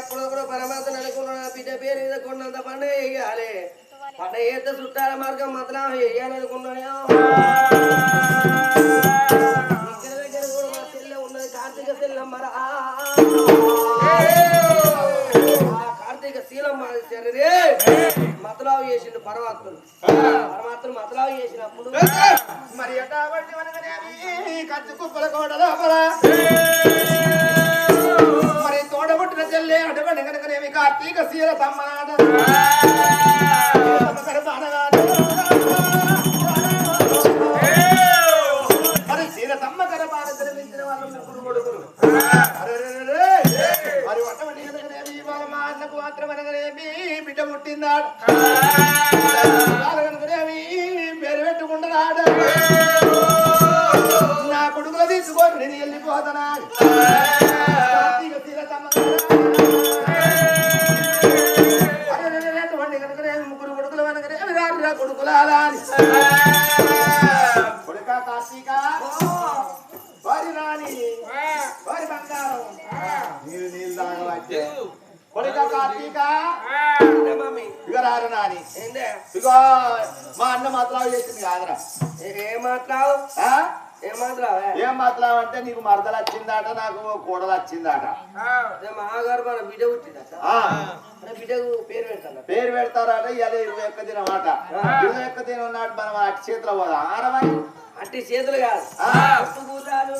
అప్పుడు కూడా పరమాత్మ అనుకున్నాడు బిడ్డ పేరు మీద కొండంత పండుగ వేయాలి పండుగ చేస్తే చుట్టాల మార్గం మాత్రం వేయాలనుకున్నాయో ఇక్కడ దగ్గర కూడా మా చెల్లె ఉన్నది కార్తీక శీలమ్మరా ఆ కార్తీక శీలమ్మ సరే మతలావు చేసిండు పరమాత్ముడు పరమాత్ముడు మతలావు చేసినప్పుడు మరి ఎట్టా పట్టి మనకనేమి కత్తి కుప్పల కోట కార్తీక శీల తమ్మనాట మరి శీల తమ్మ గర్భాన జన్మించిన వాళ్ళు ముగ్గురు కొడుకులు. మరి అటువంటి కనుకనేమి ఇవాళ మా అన్నకు మాత్రం అనగనేమి బిడ్డ పుట్టిందాడు కనుకనేమి పేరు పెట్టుకుంటున్నాడు నా కొడుకులు తీసుకొని నేను వెళ్ళిపోతానా కార్తీక శీల అని. కొడుకా కార్తీక వారి నాని వారి బంగారం. నీళ్ళు నీళ్ళు తాగవచ్చు. కొడుకా కార్తీక నాని మా అన్న మాత్రం చేసింది కాదురా. ఏం ఆ? ఏం మాట్లావే అంటే నీకు మరదలు వచ్చిందాట నాకు కోడలు వచ్చిందాట. మన బిడ్డ పుట్టిందట. బిడ్డకు పేరు పెడతాను పేరు పెడతారట ఇవాళ ఇరవై ఒక్క దినం మాట ఇరవై ఒక్క దినం నాడు మనం అటు చేతిలో పోదాం. ఆరమని అట్టి చేతులు కాదు. కూతాలు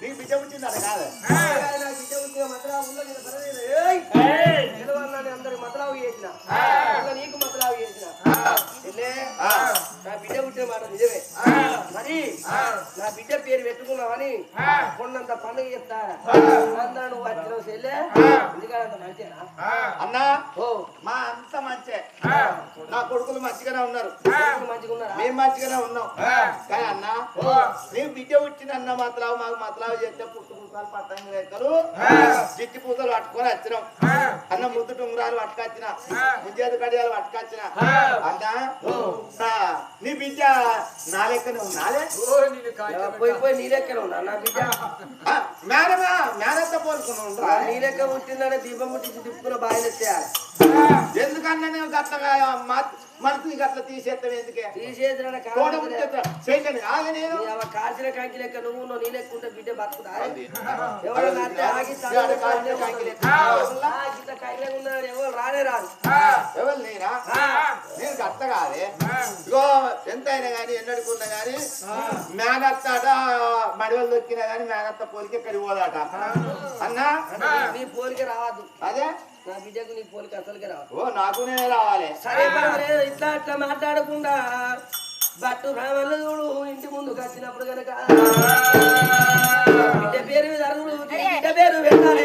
నీకు బిడ్డ కాదు బిడ్డ మతలావు మతలావు చేసిన నీకు మతలావు చేసిన చెల్లే, ఆ. నా బిడ్డ పుట్టిన మాట నిజమే మరి నా బిడ్డ పేరు పెట్టుకున్నావని కొన్నంత పండుగ చెప్తా నువ్వు అన్న ఓ మా అంత మంచే. నా కొడుకులు మంచిగానే ఉన్నారా. మేము మంచిగానే ఉన్నాం. కానీ అన్న నీకు బిడ్డ మాత్రం మాకు మతలావు చేస్తే పుట్టుకుంటాం పూసలు పట్టంగి రేఖలు చిట్టి పూసలు పట్టుకొని వచ్చినాం. అన్న ముద్దు టుంగురాలు పట్టుకొచ్చిన కడియాలు పట్టుకొచ్చిన. అన్నా ఆ, నీ బిడ్డ నా లెక్కనే ఉన్నాలే పోయి పోయి నీ లెక్కన ఉన్నా నా బిడ్డ ఆ, మేనమా మేనత్త నీ లెక్క పుట్టిందనే దీపం ముట్టించి తిప్పుకున్న బాయిలు ఎత్తేయాలి ఎందుకన్నా నేను గట్లగా మనసుని గట్ల తీసేస్తాం ఎందుకే? తోడ చేయలేను ఆగ నేను. కాల్చిన కాకి లెక్క నువ్వు ఉన్నావు, నీ లెక్క ఉంటే బిడ్డ బతుకుతా. ఎవరు రానే రాదు ఎవరు నేనా నేను గట్ల కాదే. ఇగో ఎంత అయినా కానీ ఎన్నడుకున్నా కానీ మేనత్త అట మడివలు దొక్కినా కానీ మేనత్త పోలికి ఎక్కడికి పోదాట అన్నా? నీ పోలిక రావద్దు. అదే? నా బిడ్డకు నీ పోలిక అసలుకి ఓ నాకు నేనే రావాలి. సరే పర్వాలేదు ఇట్లా అట్లా మాట్లాడకుండా బట్టు రామలు చూడు ఇంటి ముందుకు వచ్చినప్పుడు కనుక బిడ్డ పేరు మీద అరుగులు బిడ్డ పేరు పెట్టాలి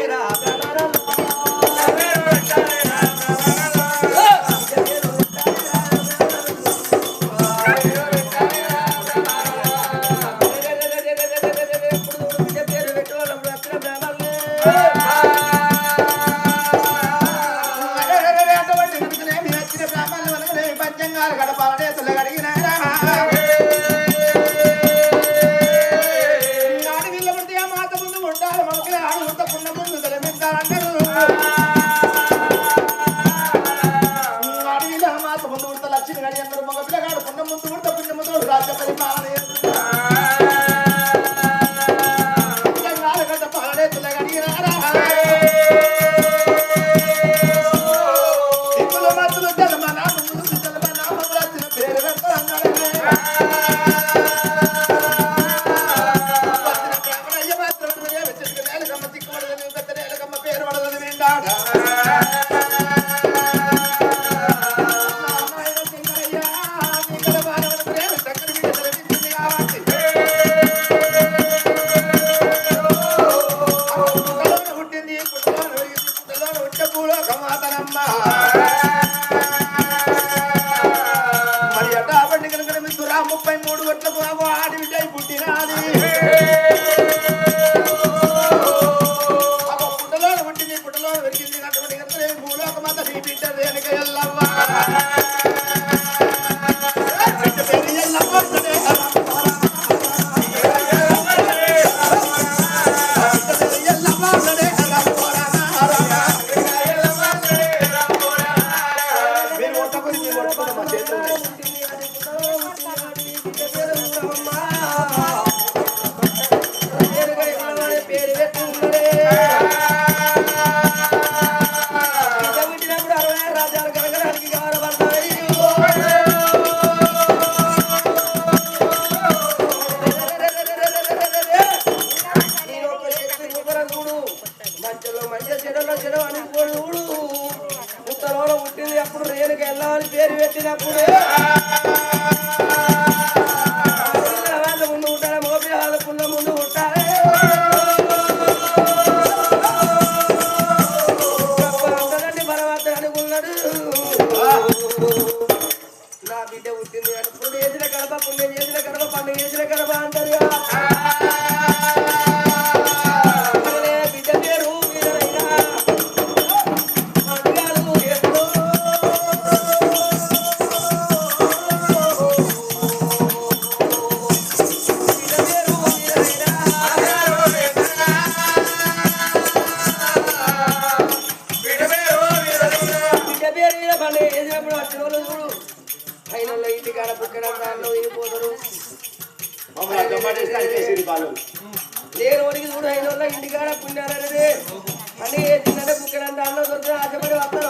ఏంటంటే బుక్కడ దాంట్లో దొరికిన ఆశపడి వస్తా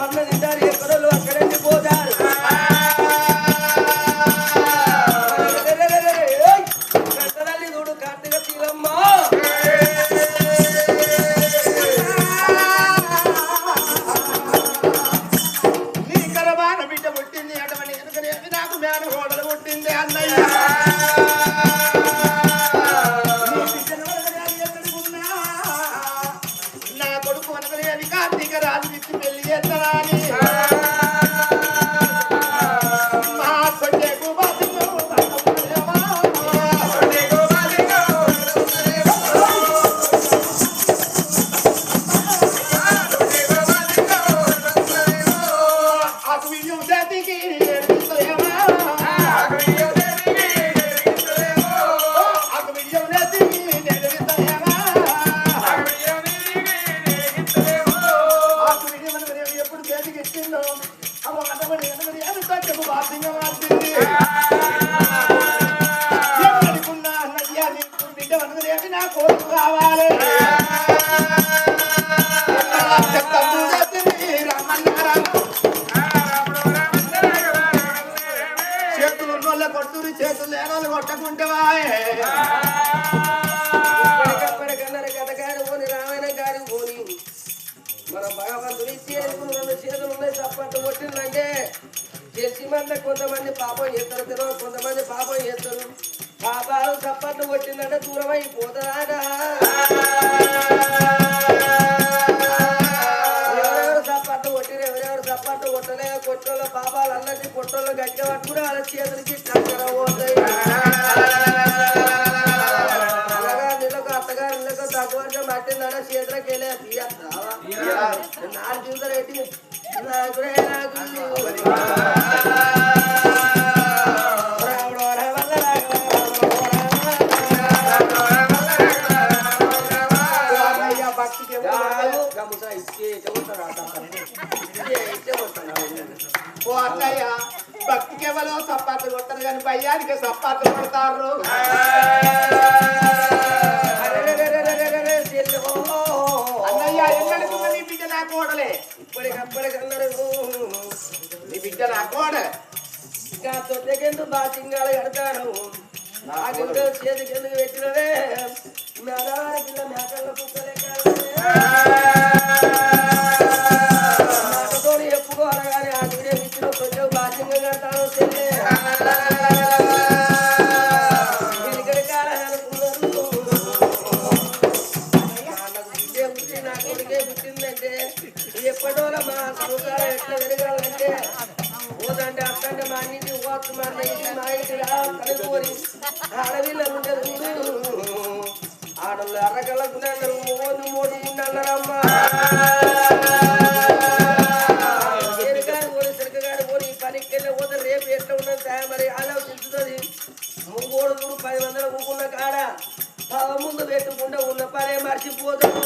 you know that thinking చేస్తారు తెలియదు కొంతమంది పాపం చేస్తారు. పాపాలు చప్పట్లు కొట్టిందంటే దూరం అయిపోతాడా ఎవరెవరు చప్పట్లు కొట్టిరు ఎవరెవరు చప్పట్లు కొట్టలే కొట్టోళ్ళ పాపాలు అన్నది కొట్టోళ్ళు గట్టిగా పట్టుకుని వాళ్ళ చేతులకి చక్కర పోతాయి. అలాగా నీళ్ళకు అత్తగారు నీళ్ళకు తక్కువ వర్షం పట్టిందన్న చేతులకు వెళ్ళే తీయస్తావా నాలుగు చూసారు నాకు బిడ్డ నా కోడలే ఇంకా తొట్టెకెందుకు బాసింగాలు కడతాను. నాకెందుకు చేతికెందుకు పెట్టినవే? మేడాల కింద మేకల కుక్కలే మాటతో చెప్పుకోవాలి కానీ ఆ వీడియో ఇచ్చిన కొంచెం బాసింగా కడతాను చెల్లె ఆడళ్ళు మోదు మోడు ఉండన్నారమ్మా ఎరుగారు పోని పోని ఈ పనికి వెళ్ళి పోతే రేపు ఎట్లా ఉన్నది మరి ఆలోచించుతుంది మూగోడు పది వందలు ఊకున్న కాడ ముందు పెట్టుకుంటే ఉన్న పనే మర్చిపోతాడు